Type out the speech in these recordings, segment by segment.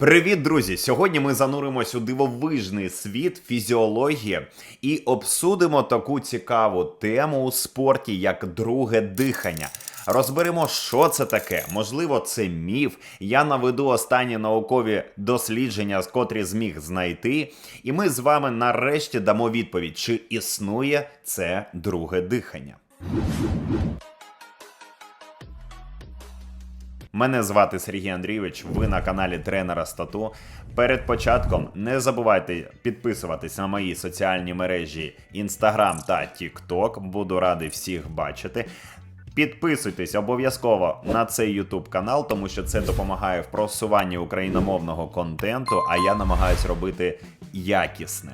Привіт, друзі! Сьогодні ми зануримось у дивовижний світ фізіології і обсудимо таку цікаву тему у спорті, як друге дихання. Розберемо, що це таке. Можливо, це міф. Я наведу останні наукові дослідження, котрі зміг знайти. І ми з вами нарешті дамо відповідь, чи існує це друге дихання. Мене звати Сергій Андрійович. Ви на каналі Тренера Стату. Перед початком не забувайте підписуватись на мої соціальні мережі Instagram та TikTok. Буду радий всіх бачити. Підписуйтесь обов'язково на цей YouTube канал, тому що це допомагає в просуванні україномовного контенту, а я намагаюсь робити якісне.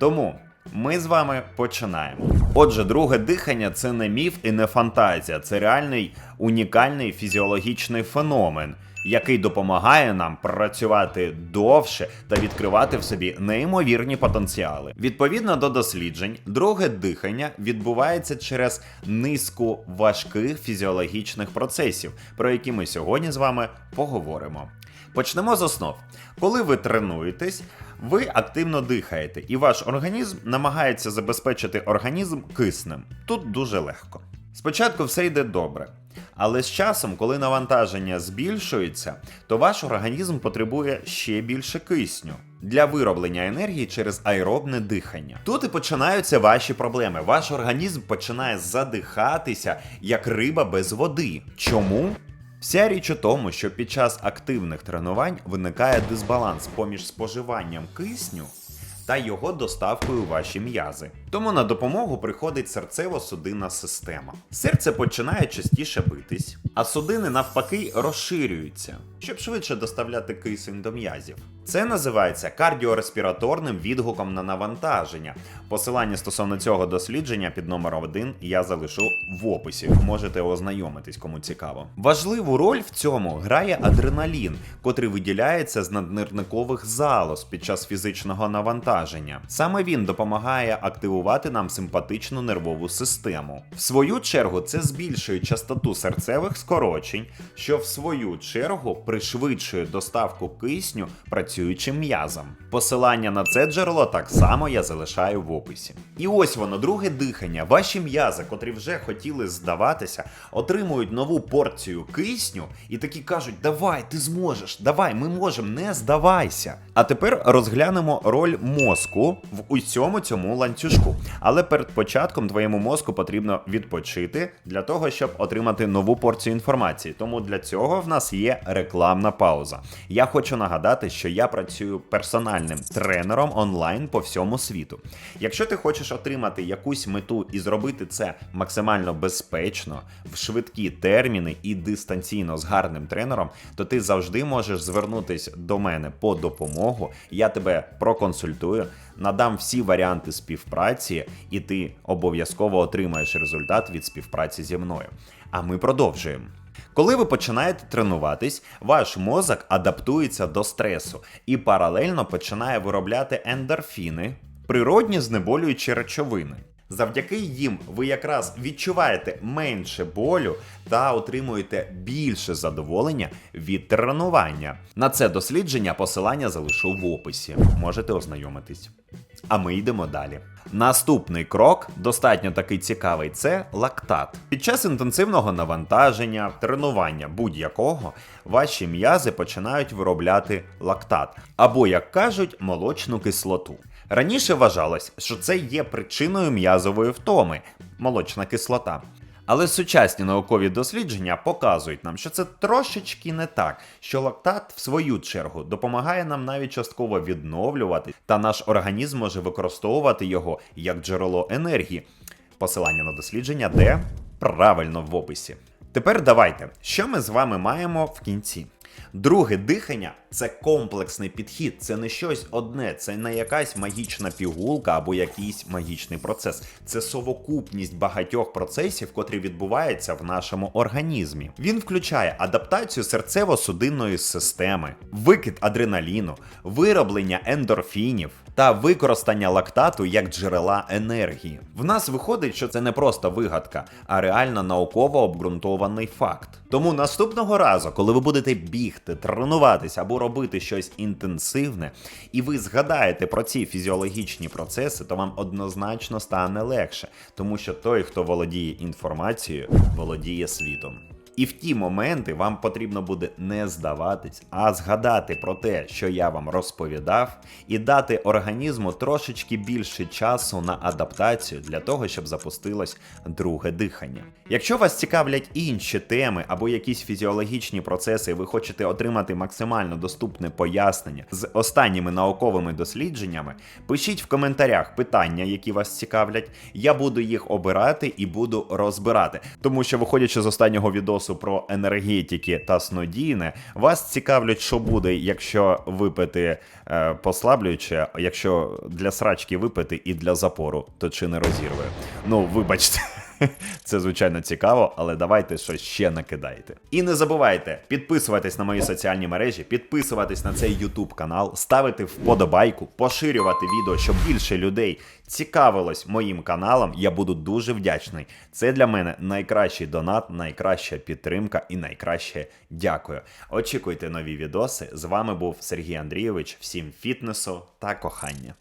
Тому ми з вами починаємо. Отже, друге дихання це не міф і не фантазія, це реальний унікальний фізіологічний феномен, який допомагає нам працювати довше та відкривати в собі неймовірні потенціали. Відповідно до досліджень, друге дихання відбувається через низку важких фізіологічних процесів, про які ми сьогодні з вами поговоримо. Почнемо з основ. Коли ви тренуєтесь, ви активно дихаєте, і ваш організм намагається забезпечити організм киснем. Тут дуже легко. Спочатку все йде добре. Але з часом, коли навантаження збільшується, то ваш організм потребує ще більше кисню для вироблення енергії через аеробне дихання. Тут і починаються ваші проблеми. Ваш організм починає задихатися як риба без води. Чому? Вся річ у тому, що під час активних тренувань виникає дисбаланс поміж споживанням кисню та його доставкою у ваші м'язи. Тому на допомогу приходить серцево-судинна система. Серце починає частіше битись, а судини навпаки розширюються, щоб швидше доставляти кисень до м'язів. Це називається кардіореспіраторним відгуком на навантаження. Посилання стосовно цього дослідження під номером 1 я залишу в описі. Можете ознайомитись, кому цікаво. Важливу роль в цьому грає адреналін, котрий виділяється з наднирникових залоз під час фізичного навантаження. Саме він допомагає активувати нам симпатичну нервову систему. В свою чергу це збільшує частоту серцевих скорочень, що в свою чергу пришвидшує доставку кисню працюючим м'язам. Посилання на це джерело так само я залишаю в описі. І ось воно, друге дихання. Ваші м'язи, котрі вже хотіли здаватися, отримують нову порцію кисню і такі кажуть: Давай, ти зможеш, давай, ми можемо, не здавайся. А тепер розглянемо роль мозку в усьому цьому ланцюжку. Але перед початком твоєму мозку потрібно відпочити для того, щоб отримати нову порцію інформації. Тому для цього в нас є рекламна пауза. Я хочу нагадати, що я працюю персональним тренером онлайн по всьому світу. Якщо ти хочеш отримати якусь мету і зробити це максимально безпечно, в швидкі терміни і дистанційно з гарним тренером, то ти завжди можеш звернутися до мене по допомогу. Я тебе проконсультую, надам всі варіанти співпраці, і ти обов'язково отримаєш результат від співпраці зі мною. А ми продовжуємо. Коли ви починаєте тренуватись, ваш мозок адаптується до стресу і паралельно починає виробляти ендорфіни, природні знеболюючі речовини. Завдяки їм ви якраз відчуваєте менше болю та отримуєте більше задоволення від тренування. На це дослідження посилання залишу в описі. Можете ознайомитись. А ми йдемо далі. Наступний крок, достатньо такий цікавий, це лактат. Під час інтенсивного навантаження, тренування будь-якого, ваші м'язи починають виробляти лактат, або, як кажуть, молочну кислоту. Раніше вважалось, що це є причиною м'язової втоми молочна кислота. Але сучасні наукові дослідження показують нам, що це трошечки не так, що лактат, в свою чергу, допомагає нам навіть частково відновлювати, та наш організм може використовувати його як джерело енергії. Посилання на дослідження, де правильно в описі. Тепер давайте, що ми з вами маємо в кінці. Друге дихання це комплексний підхід, це не щось одне, це не якась магічна пігулка або якийсь магічний процес. Це совокупність багатьох процесів, котрі відбуваються в нашому організмі. Він включає адаптацію серцево-судинної системи, викид адреналіну, вироблення ендорфінів, та використання лактату як джерела енергії. В нас виходить, що це не просто вигадка, а реально науково обґрунтований факт. Тому наступного разу, коли ви будете бігти, тренуватися або робити щось інтенсивне, і ви згадаєте про ці фізіологічні процеси, то вам однозначно стане легше, тому що той, хто володіє інформацією, володіє світом. І в ті моменти вам потрібно буде не здаватись, а згадати про те, що я вам розповідав, і дати організму трошечки більше часу на адаптацію для того, щоб запустилось друге дихання. Якщо вас цікавлять інші теми або якісь фізіологічні процеси, ви хочете отримати максимально доступне пояснення з останніми науковими дослідженнями, пишіть в коментарях питання, які вас цікавлять. Я буду їх обирати і буду розбирати. Тому що, виходячи з останнього відосу про енергетики та снодійне, вас цікавлять, що буде, якщо випити е, послаблююче, якщо для срачки випити і для запору, то чи не розірве? Ну, вибачте. Це звичайно цікаво, але давайте щось ще накидайте. І не забувайте підписуватись на мої соціальні мережі, підписуватись на цей YouTube канал, ставити вподобайку, поширювати відео, щоб більше людей цікавилось моїм каналом. Я буду дуже вдячний. Це для мене найкращий донат, найкраща підтримка і найкраще дякую. Очікуйте нові відоси. З вами був Сергій Андрійович. Всім фітнесу та кохання.